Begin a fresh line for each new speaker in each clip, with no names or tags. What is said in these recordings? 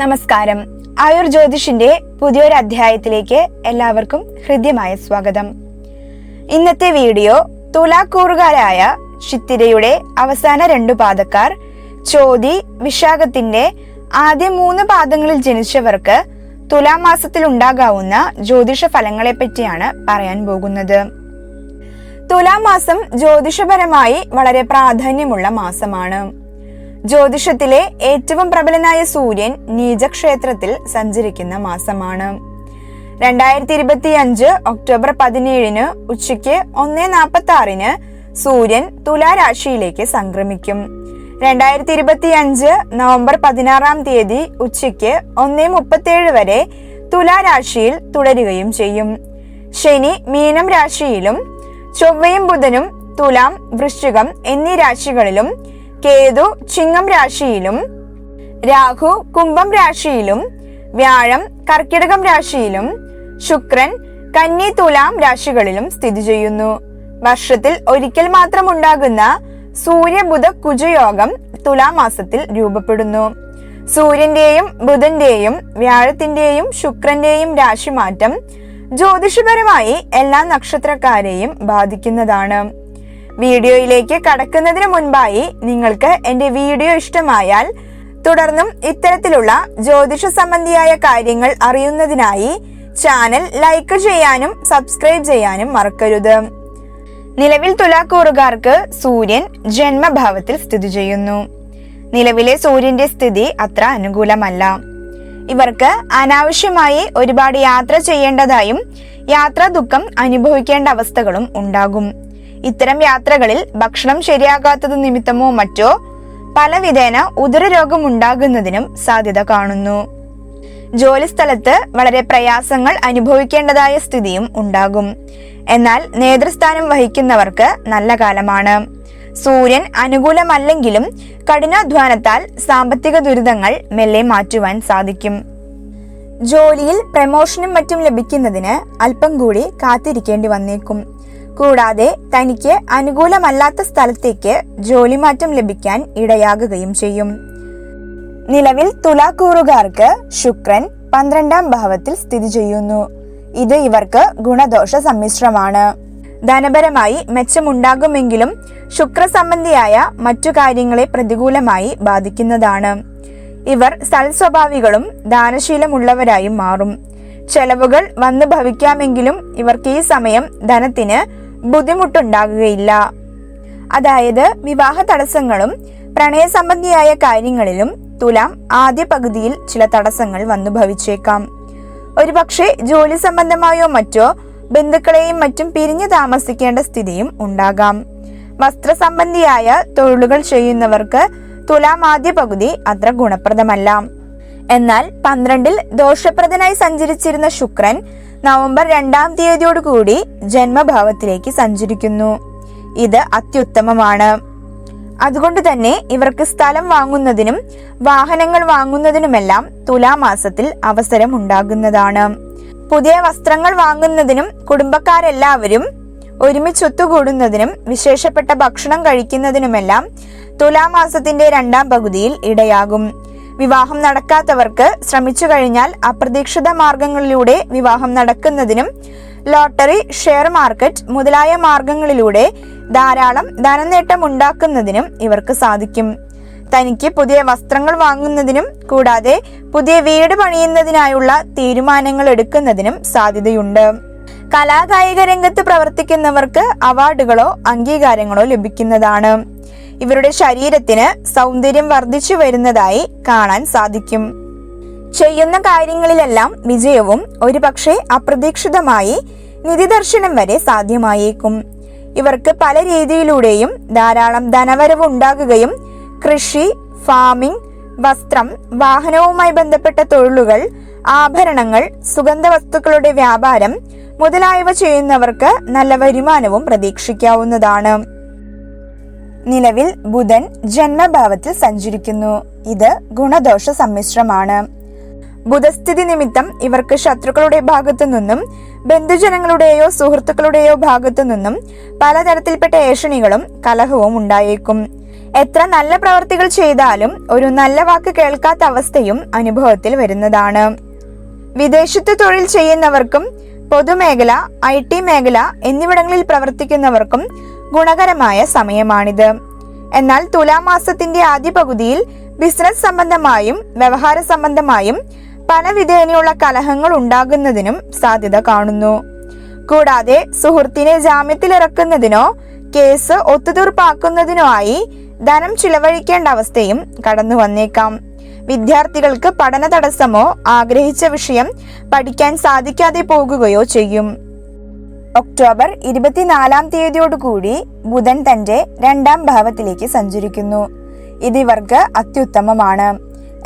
നമസ്കാരം. ആയുർ ജ്യോതിഷിന്റെ പുതിയൊരു അധ്യായത്തിലേക്ക് എല്ലാവർക്കും ഹൃദ്യമായ സ്വാഗതം. ഇന്നത്തെ വീഡിയോ തുലാക്കൂറുകാരായ ചിത്തിരയുടെ അവസാന രണ്ടു പാദക്കാർ ചോതി വിശാഖത്തിന്റെ ആദ്യ മൂന്ന് പാദങ്ങളിൽ ജനിച്ചവർക്ക് തുലാമാസത്തിൽ ഉണ്ടാകാവുന്ന ജ്യോതിഷ ഫലങ്ങളെ പറ്റിയാണ് പറയാൻ പോകുന്നത്. തുലാമാസം ജ്യോതിഷപരമായി വളരെ പ്രാധാന്യമുള്ള മാസമാണ്. ജ്യോതിഷത്തിലെ ഏറ്റവും പ്രബലനായ സൂര്യൻ നീചക്ഷേത്രത്തിൽ സഞ്ചരിക്കുന്ന മാസമാണ്. രണ്ടായിരത്തി ഇരുപത്തി അഞ്ച് ഒക്ടോബർ പതിനേഴിന് ഉച്ചയ്ക്ക് ഒന്ന് നാൽപ്പത്തി ആറിന് സൂര്യൻ തുലാരാശിയിലേക്ക് സംക്രമിക്കും. രണ്ടായിരത്തി ഇരുപത്തി അഞ്ച് നവംബർ പതിനാറാം തീയതി ഉച്ചയ്ക്ക് ഒന്ന് മുപ്പത്തിയേഴ് വരെ തുലാരാശിയിൽ തുടരുകയും ചെയ്യും. ശനി മീനം രാശിയിലും ചൊവ്വയും ബുധനും തുലാം വൃശ്ചികം എന്നീ രാശികളിലും കേതു ചിങ്ങം രാശിയിലും രാഹു കുംഭം രാശിയിലും വ്യാഴം കർക്കിടകം രാശിയിലും ശുക്രൻ കന്നി തുലാം രാശികളിലും സ്ഥിതി ചെയ്യുന്നു. വർഷത്തിൽ ഒരിക്കൽ മാത്രം ഉണ്ടാകുന്ന സൂര്യബുധ കുജയോഗം തുലാം മാസത്തിൽ രൂപപ്പെടുന്നു. സൂര്യന്റെയും ബുധന്റെയും വ്യാഴത്തിന്റെയും ശുക്രന്റെയും രാശിമാറ്റം ജ്യോതിഷപരമായി എല്ലാ നക്ഷത്രക്കാരെയും ബാധിക്കുന്നതാണ്. വീഡിയോയിലേക്ക് കടക്കുന്നതിന് മുൻപായി നിങ്ങൾക്ക് എന്റെ വീഡിയോ ഇഷ്ടമായാൽ തുടർന്നും ഇത്തരത്തിലുള്ള ജ്യോതിഷ സംബന്ധിയായ കാര്യങ്ങൾ അറിയുന്നതിനായി ചാനൽ ലൈക്ക് ചെയ്യാനും സബ്സ്ക്രൈബ് ചെയ്യാനും മറക്കരുത്. നിലവിൽ തുലാക്കൂറുകാർക്ക് സൂര്യൻ ജന്മഭാവത്തിൽ സ്ഥിതി ചെയ്യുന്നു. നിലവിലെ സൂര്യന്റെ സ്ഥിതി അത്ര അനുകൂലമല്ല. ഇവർക്ക് അനാവശ്യമായി ഒരുപാട് യാത്ര ചെയ്യേണ്ടതായും യാത്രാ ദുഃഖം അനുഭവിക്കേണ്ട അവസ്ഥകളും ഉണ്ടാകും. ഇത്തരം യാത്രകളിൽ ഭക്ഷണം ശരിയാകാത്തത് നിമിത്തമോ മറ്റോ പലവിധേന ഉദരരോഗം ഉണ്ടാകുന്നതിനും സാധ്യത കാണുന്നു. ജോലിസ്ഥലത്ത് വളരെ പ്രയാസങ്ങൾ അനുഭവിക്കേണ്ടതായ സ്ഥിതിയും ഉണ്ടാകും. എന്നാൽ നേതൃസ്ഥാനം വഹിക്കുന്നവർക്ക് നല്ല കാലമാണ്. സൂര്യൻ അനുകൂലമല്ലെങ്കിലും കഠിനാധ്വാനത്താൽ സാമ്പത്തിക ദുരിതങ്ങൾ മെല്ലെ മാറ്റുവാൻ സാധിക്കും. ജോലിയിൽ പ്രമോഷനും മറ്റും ലഭിക്കുന്നതിന് അല്പം കൂടി കാത്തിരിക്കേണ്ടി വന്നേക്കും. കൂടാതെ തനിക്ക് അനുകൂലമല്ലാത്ത സ്ഥലത്തേക്ക് ജോലിമാറ്റം ലഭിക്കാൻ ഇടയാകുകയും ചെയ്യും. നിലവിൽ തുലാക്കൂറുകാർക്ക് ശുക്രൻ പന്ത്രണ്ടാം ഭാവത്തിൽ സ്ഥിതി ചെയ്യുന്നു. ഇത് ഇവർക്ക് ഗുണദോഷ സമ്മിശ്രമാണ്. ധനപരമായി മെച്ചമുണ്ടാകുമെങ്കിലും ശുക്ര സംബന്ധിയായ മറ്റു കാര്യങ്ങളെ പ്രതികൂലമായി ബാധിക്കുന്നതാണ്. ഇവർ സൽസ്വഭാവികളും ദാനശീലമുള്ളവരായും മാറും. ചെലവുകൾ വന്നു ഭവിക്കാമെങ്കിലും ഇവർക്ക് ഈ സമയം ധനത്തിന് ബുദ്ധിമുട്ടുണ്ടാകുകയില്ല. അതായത് വിവാഹ തടസ്സങ്ങളും പ്രണയസംബന്ധിയായ കാര്യങ്ങളിലും തുലാം ആദ്യ പകുതിയിൽ ചില തടസ്സങ്ങൾ വന്നു ഭവിച്ചേക്കാം. ഒരുപക്ഷെ ജോലി സംബന്ധമായോ മറ്റോ ബന്ധുക്കളെയും മറ്റും പിരിഞ്ഞു താമസിക്കേണ്ട സ്ഥിതിയും ഉണ്ടാകാം. വസ്ത്ര സംബന്ധിയായ തൊഴിലുകൾ ചെയ്യുന്നവർക്ക് തുലാം ആദ്യ പകുതി അത്ര ഗുണപ്രദമല്ല. എന്നാൽ പന്ത്രണ്ടിൽ ദോഷപ്രദനായി സഞ്ചരിച്ചിരുന്ന ശുക്രൻ നവംബർ രണ്ടാം തീയതിയോടുകൂടി ജന്മഭാവത്തിലേക്ക് സഞ്ചരിക്കുന്നു. ഇത് അത്യുത്തമമാണ്. അതുകൊണ്ട് തന്നെ ഇവർക്ക് സ്ഥലം വാങ്ങുന്നതിനും വാഹനങ്ങൾ വാങ്ങുന്നതിനുമെല്ലാം തുലാമാസത്തിൽ അവസരം ഉണ്ടാകുന്നതാണ് പുതിയ വസ്ത്രങ്ങൾ വാങ്ങുന്നതിനും കുടുംബക്കാരെല്ലാവരും ഒരുമിച്ചൊത്തുകൂടുന്നതിനും വിശേഷപ്പെട്ട ഭക്ഷണം കഴിക്കുന്നതിനുമെല്ലാം തുലാമാസത്തിന്റെ രണ്ടാം പകുതിയിൽ ഇടയാകും. വിവാഹം നടക്കാത്തവർക്ക് ശ്രമിച്ചു കഴിഞ്ഞാൽ അപ്രതീക്ഷിത മാർഗങ്ങളിലൂടെ വിവാഹം നടക്കുന്നതിനും ലോട്ടറി ഷെയർ മാർക്കറ്റ് മുതലായ മാർഗങ്ങളിലൂടെ ധാരാളം ധനനേട്ടം ഉണ്ടാക്കുന്നതിനും ഇവർക്ക് സാധിക്കും. തനിക്ക് പുതിയ വസ്ത്രങ്ങൾ വാങ്ങുന്നതിനും കൂടാതെ പുതിയ വീട് പണിയുന്നതിനായുള്ള തീരുമാനങ്ങൾ എടുക്കുന്നതിനും സാധ്യതയുണ്ട്. കലാകായിക രംഗത്ത് പ്രവർത്തിക്കുന്നവർക്ക് അവാർഡുകളോ അംഗീകാരങ്ങളോ ലഭിക്കുന്നതാണ്. ഇവരുടെ ശരീരത്തിന് സൗന്ദര്യം വർദ്ധിച്ചു വരുന്നതായി കാണാൻ സാധിക്കും. ചെയ്യുന്ന കാര്യങ്ങളിലെല്ലാം വിജയവും ഒരുപക്ഷെ അപ്രതീക്ഷിതമായി നിധിദർശനം വരെ സാധ്യമായേക്കും. ഇവർക്ക് പല രീതിയിലൂടെയും ധാരാളം ധനവരവ് ഉണ്ടാകുകയും കൃഷി ഫാമിംഗ് വസ്ത്രം വാഹനവുമായി ബന്ധപ്പെട്ട തൊഴിലുകൾ ആഭരണങ്ങൾ സുഗന്ധ വസ്തുക്കളുടെ വ്യാപാരം മുതലായവ ചെയ്യുന്നവർക്ക് നല്ല വരുമാനവും പ്രതീക്ഷിക്കാവുന്നതാണ്. നിലവിൽ ബുധൻ ജന്മഭാവത്തിൽ സഞ്ചരിക്കുന്നു. ഇത് ഗുണദോഷ സമ്മിശ്രമാണ്. ബുധസ്ഥിതി നിമിത്തം ഇവർക്ക് ശത്രുക്കളുടെ ഭാഗത്തു നിന്നും ബന്ധുജനങ്ങളുടെയോ സുഹൃത്തുക്കളുടെയോ ഭാഗത്തു നിന്നും പലതരത്തിൽപ്പെട്ട ഏഷണികളും കലഹവും ഉണ്ടായേക്കും. എത്ര നല്ല പ്രവർത്തികൾ ചെയ്താലും ഒരു നല്ല വാക്ക് കേൾക്കാത്ത അവസ്ഥയും അനുഭവത്തിൽ വരുന്നതാണ്. വിദേശത്ത് തൊഴിൽ ചെയ്യുന്നവർക്കും പൊതുമേഖല ഐ ടി മേഖല എന്നിവിടങ്ങളിൽ പ്രവർത്തിക്കുന്നവർക്കും ഗുണകരമായ സമയമാണിത്. എന്നാൽ തുലാമാസത്തിന്റെ ആദ്യ പകുതിയിൽ ബിസിനസ് സംബന്ധമായും വ്യവഹാര സംബന്ധമായും പണവിധേനയുള്ള കലഹങ്ങൾ ഉണ്ടാകുന്നതിനും സാധ്യത കാണുന്നു. കൂടാതെ സുഹൃത്തിനെ ജാമ്യത്തിലിറക്കുന്നതിനോ കേസ് ഒത്തുതീർപ്പാക്കുന്നതിനോ ആയി ധനം ചിലവഴിക്കേണ്ട അവസ്ഥയും കടന്നു വന്നേക്കാം. വിദ്യാർത്ഥികൾക്ക് പഠന തടസ്സമോ ആഗ്രഹിച്ച വിഷയം പഠിക്കാൻ സാധിക്കാതെ പോകുകയോ ചെയ്യും. ഒക്ടോബർ ഇരുപത്തിനാലാം തീയതിയോടുകൂടി ബുധൻ തന്റെ രണ്ടാം ഭാവത്തിലേക്ക് സഞ്ചരിക്കുന്നു. ഇത് ഇവർക്ക് അത്യുത്തമമാണ്.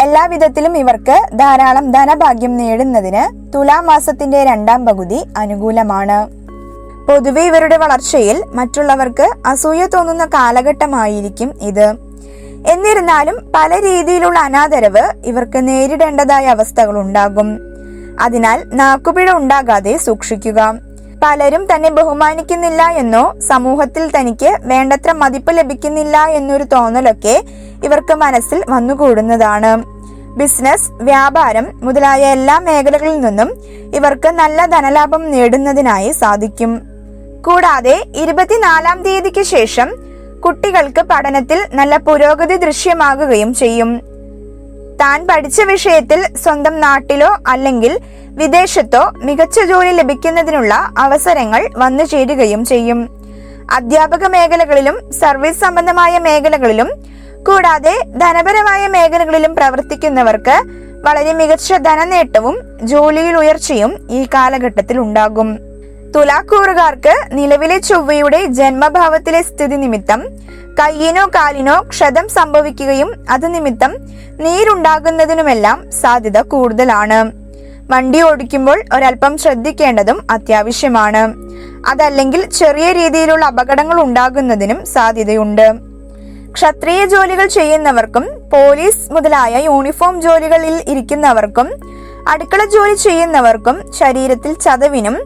എല്ലാവിധത്തിലും ഇവർക്ക് ധാരാളം ധനഭാഗ്യം നേടുന്നതിന് തുലാമാസത്തിന്റെ രണ്ടാം പകുതി അനുകൂലമാണ്. പൊതുവെ ഇവരുടെ വളർച്ചയിൽ മറ്റുള്ളവർക്ക് അസൂയ തോന്നുന്ന കാലഘട്ടമായിരിക്കും ഇത്. എന്നിരുന്നാലും പല രീതിയിലുള്ള അനാദരവ് ഇവർക്ക് നേരിടേണ്ടതായ അവസ്ഥകൾ ഉണ്ടാകും അതിനാൽ നാക്കുപിഴ ഉണ്ടാകാതെ സൂക്ഷിക്കുക. പലരും തന്നെ ബഹുമാനിക്കുന്നില്ല എന്നോ സമൂഹത്തിൽ തനിക്ക് വേണ്ടത്ര മതിപ്പ് ലഭിക്കുന്നില്ല എന്നൊരു തോന്നലൊക്കെ ഇവർക്ക് മനസ്സിൽ വന്നുകൂടുന്നതാണ്. ബിസിനസ് വ്യാപാരം മുതലായ എല്ലാ മേഖലകളിൽ നിന്നും ഇവർക്ക് നല്ല ധനലാഭം നേടുന്നതിനായി സാധിക്കും. കൂടാതെ ഇരുപത്തിനാലാം തീയതിക്ക് ശേഷം കുട്ടികൾക്ക് പഠനത്തിൽ നല്ല പുരോഗതി ദൃശ്യമാകുകയും ചെയ്യും. താൻ പഠിച്ച വിഷയത്തിൽ സ്വന്തം നാട്ടിലോ അല്ലെങ്കിൽ വിദേശത്തോ മികച്ച ജോലി ലഭിക്കുന്നതിനുള്ള അവസരങ്ങൾ വന്നു ചേരുകയും ചെയ്യും. അധ്യാപക മേഖലകളിലും സർവീസ് സംബന്ധമായ മേഖലകളിലും കൂടാതെ ധനപരമായ മേഖലകളിലും പ്രവർത്തിക്കുന്നവർക്ക് വളരെ മികച്ച ധനനേട്ടവും ജോലിയിൽ ഉയർച്ചയും ഈ കാലഘട്ടത്തിൽ ഉണ്ടാകും. തുലാക്കൂറുകാർക്ക് നിലവിലെ ചൊവ്വയുടെ ജന്മഭാവത്തിലെ സ്ഥിതി നിമിത്തം കയ്യിനോ കാലിനോ ക്ഷതം സംഭവിക്കുകയും അത് നിമിത്തം നീരുണ്ടാകുന്നതിനുമെല്ലാം സാധ്യത കൂടുതലാണ്. വണ്ടി ഓടിക്കുമ്പോൾ ഒരല്പം ശ്രദ്ധിക്കേണ്ടതും അത്യാവശ്യമാണ്. അതല്ലെങ്കിൽ ചെറിയ രീതിയിലുള്ള അപകടങ്ങൾ ഉണ്ടാകുന്നതിനും സാധ്യതയുണ്ട്. ക്ഷത്രിയ ജോലികൾ ചെയ്യുന്നവർക്കും പോലീസ് മുതലായ യൂണിഫോം ജോലികളിൽ ഇരിക്കുന്നവർക്കും അടുക്കള ജോലി ചെയ്യുന്നവർക്കും ശരീരത്തിൽ ചതവിനും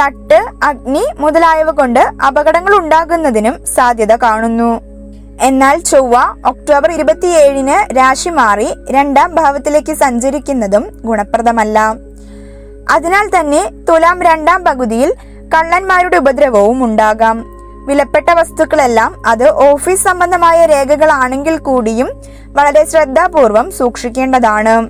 തട്ട് അഗ്നി മുതലായവ കൊണ്ട് അപകടങ്ങൾ ഉണ്ടാകുന്നതിനും സാധ്യത കാണുന്നു. എന്നാൽ ചൊവ്വ ഒക്ടോബർ ഇരുപത്തിയേഴിന് രാശി മാറി രണ്ടാം ഭാവത്തിലേക്ക് സഞ്ചരിക്കുന്നതും ഗുണപ്രദമല്ല. അതിനാൽ തന്നെ തുലാം രണ്ടാം പകുതിയിൽ കള്ളന്മാരുടെ ഉപദ്രവവും ഉണ്ടാകാം. വിലപ്പെട്ട വസ്തുക്കളെല്ലാം അത് ഓഫീസ് സംബന്ധമായ രേഖകളാണെങ്കിൽ കൂടിയും വളരെ ശ്രദ്ധാപൂർവം സൂക്ഷിക്കേണ്ടതാണ്.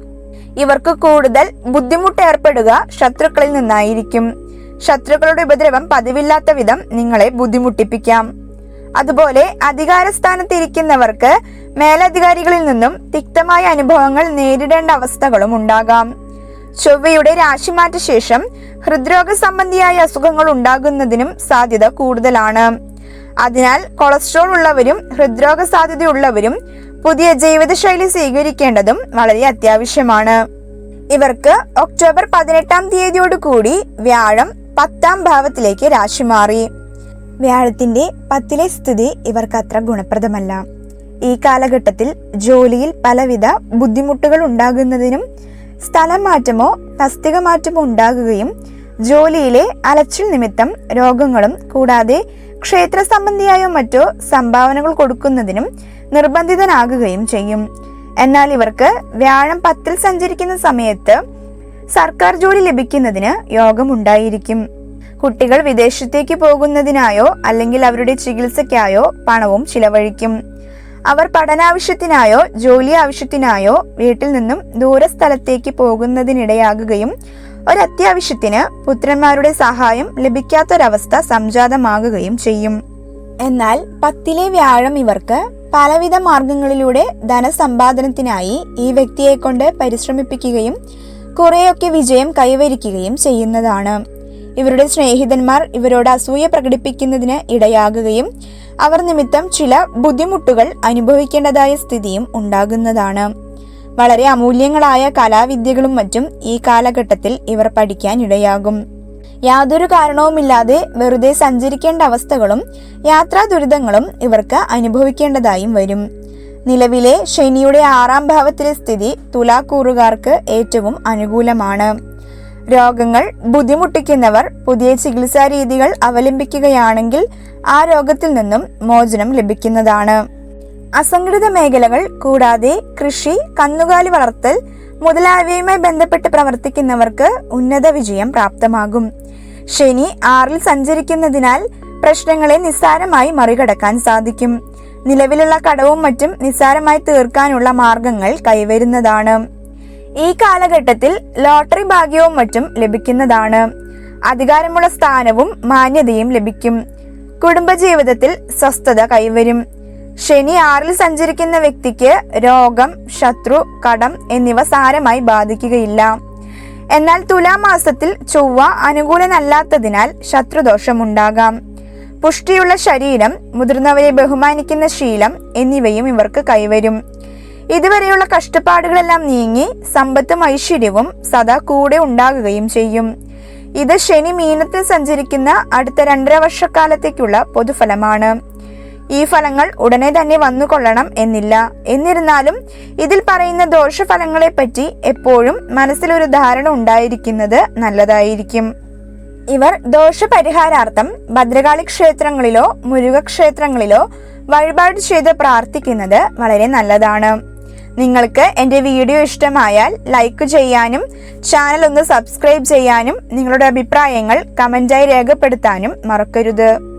ഇവർക്ക് കൂടുതൽ ബുദ്ധിമുട്ട് ഏർപ്പെടുക ശത്രുക്കളിൽ നിന്നായിരിക്കും. ശത്രുക്കളുടെ ഉപദ്രവം പതിവില്ലാത്ത വിധം നിങ്ങളെ ബുദ്ധിമുട്ടിപ്പിക്കാം. അതുപോലെ അധികാരസ്ഥാനത്തിരിക്കുന്നവർക്ക് മേലധികാരികളിൽ നിന്നും തിക്തമായ അനുഭവങ്ങൾ നേരിടേണ്ട അവസ്ഥകളും ഉണ്ടാകാം. ചൊവ്വയുടെ രാശിമാറ്റ ശേഷം ഹൃദ്രോഗ സംബന്ധിയായ അസുഖങ്ങൾ ഉണ്ടാകുന്നതിനും സാധ്യത കൂടുതലാണ്. അതിനാൽ കൊളസ്ട്രോൾ ഉള്ളവരും ഹൃദ്രോഗ സാധ്യതയുള്ളവരും പുതിയ ജീവിതശൈലി സ്വീകരിക്കേണ്ടതും വളരെ അത്യാവശ്യമാണ്. ഇവർക്ക് ഒക്ടോബർ പതിനെട്ടാം തീയതിയോടുകൂടി വ്യാഴം പത്താം ഭാവത്തിലേക്ക് രാശി മാറി. വ്യാഴത്തിന്റെ പത്തിലെ സ്ഥിതി ഇവർക്ക് അത്ര ഗുണപ്രദമല്ല. ഈ കാലഘട്ടത്തിൽ ജോലിയിൽ പലവിധ ബുദ്ധിമുട്ടുകൾ ഉണ്ടാകുന്നതിനും സ്ഥലം മാറ്റമോ തസ്തിക മാറ്റമോ ഉണ്ടാകുകയും ജോലിയിലെ അലച്ചിൽ നിമിത്തം രോഗങ്ങളും കൂടാതെ ക്ഷേത്ര സംബന്ധിയായോ മറ്റോ സംഭാവനകൾ കൊടുക്കുന്നതിനും നിർബന്ധിതനാകുകയും ചെയ്യും. എന്നാൽ ഇവർക്ക് വ്യാഴം പത്തിൽ സഞ്ചരിക്കുന്ന സമയത്ത് സർക്കാർ ജോലി ലഭിക്കുന്നതിന് യോഗമുണ്ടായിരിക്കും. കുട്ടികൾ വിദേശത്തേക്ക് പോകുന്നതിനായോ അല്ലെങ്കിൽ അവരുടെ ചികിത്സയ്ക്കായോ പണവും ചിലവഴിക്കും. അവർ പഠനാവശ്യത്തിനായോ ജോലി ആവശ്യത്തിനായോ വീട്ടിൽ നിന്നും ദൂരസ്ഥലത്തേക്ക് പോകുന്നതിനിടയാകുകയും ഒരത്യാവശ്യത്തിന് പുത്രന്മാരുടെ സഹായം ലഭിക്കാത്തൊരവസ്ഥ സംജാതമാകുകയും ചെയ്യും. എന്നാൽ പത്തിലെ വ്യാഴം ഇവർക്ക് പലവിധ മാർഗങ്ങളിലൂടെ ധനസമ്പാദനത്തിനായി ഈ വ്യക്തിയെ കൊണ്ട് പരിശ്രമിപ്പിക്കുകയും കുറെയൊക്കെ വിജയം കൈവരിക്കുകയും ചെയ്യുന്നതാണ്. ഇവരുടെ സ്നേഹിതന്മാർ ഇവരോട് അസൂയ പ്രകടിപ്പിക്കുന്നതിന് ഇടയാകുകയും അവർ നിമിത്തം ചില ബുദ്ധിമുട്ടുകൾ അനുഭവിക്കേണ്ടതായ സ്ഥിതിയും ഉണ്ടാകുന്നതാണ്. വളരെ അമൂല്യങ്ങളായ കലാവിദ്യകളും മറ്റും ഈ കാലഘട്ടത്തിൽ ഇവർ പഠിക്കാൻ ഇടയാകും. യാതൊരു കാരണവുമില്ലാതെ വെറുതെ സഞ്ചരിക്കേണ്ട അവസ്ഥകളും യാത്രാ ദുരിതങ്ങളും ഇവർക്ക് അനുഭവിക്കേണ്ടതായും വരും. നിലവിലെ ശനിയുടെ ആറാം ഭാവത്തിലെ സ്ഥിതി തുലാക്കൂറുകാർക്ക് ഏറ്റവും അനുകൂലമാണ്. രോഗങ്ങൾ ബുദ്ധിമുട്ടിക്കുന്നവർ പുതിയ ചികിത്സാ രീതികൾ അവലംബിക്കുകയാണെങ്കിൽ ആ രോഗത്തിൽ നിന്നും മോചനം ലഭിക്കുന്നതാണ്. അസംഘടിത മേഖലകൾ കൂടാതെ കൃഷി കന്നുകാലി വളർത്തൽ മുതലായവയുമായി ബന്ധപ്പെട്ട് പ്രവർത്തിക്കുന്നവർക്ക് ഉന്നത വിജയം പ്രാപ്തമാകും. ശനി ആറിൽ സഞ്ചരിക്കുന്നതിനാൽ പ്രശ്നങ്ങളെ നിസ്സാരമായി മറികടക്കാൻ സാധിക്കും. നിലവിലുള്ള കടവും മറ്റും നിസ്സാരമായി തീർക്കാനുള്ള മാർഗങ്ങൾ കൈവരുന്നതാണ്. ഈ കാലഘട്ടത്തിൽ ലോട്ടറി ഭാഗ്യവും മറ്റും ലഭിക്കുന്നതാണ്. അധികാരമുള്ള സ്ഥാനവും മാന്യതയും ലഭിക്കും. കുടുംബജീവിതത്തിൽ സ്വസ്ഥത കൈവരും. ശനി ആറിൽ സഞ്ചരിക്കുന്ന വ്യക്തിക്ക് രോഗം ശത്രു കടം എന്നിവ സാരമായി ബാധിക്കുകയില്ല. എന്നാൽ തുലാമാസത്തിൽ ചൊവ്വ അനുകൂലനല്ലാത്തതിനാൽ ശത്രുദോഷമുണ്ടാകാം. പുഷ്ടിയുള്ള ശരീരം മുതിർന്നവരെ ബഹുമാനിക്കുന്ന ശീലം എന്നിവയും ഇവർക്ക് കൈവരും. ഇതുവരെയുള്ള കഷ്ടപ്പാടുകളെല്ലാം നീങ്ങി സമ്പത്തും ഐശ്വര്യവും സദാ കൂടെ ഉണ്ടാകുകയും ചെയ്യും. ഇത് ശനി മീനത്തിൽ സഞ്ചരിക്കുന്ന അടുത്ത രണ്ടര വർഷക്കാലത്തേക്കുള്ള പൊതുഫലമാണ്. ഈ ഫലങ്ങൾ ഉടനെ തന്നെ വന്നുകൊള്ളണം എന്നില്ല. എന്നിരുന്നാലും ഇതിൽ പറയുന്ന ദോഷഫലങ്ങളെപ്പറ്റി എപ്പോഴും മനസ്സിലൊരു ധാരണ ഉണ്ടായിരിക്കുന്നത് നല്ലതായിരിക്കും. ഇവർ ദോഷപരിഹാരാർത്ഥം ഭദ്രകാളി ക്ഷേത്രങ്ങളിലോ മുരുകക്ഷേത്രങ്ങളിലോ വഴിപാട് ചെയ്ത് പ്രാർത്ഥിക്കുന്നത് വളരെ നല്ലതാണ്. നിങ്ങൾക്ക് എന്റെ വീഡിയോ ഇഷ്ടമായാൽ ലൈക്ക് ചെയ്യാനും ചാനൽ ഒന്ന് സബ്സ്ക്രൈബ് ചെയ്യാനും നിങ്ങളുടെ അഭിപ്രായങ്ങൾ കമന്റായി രേഖപ്പെടുത്താനും മറക്കരുത്.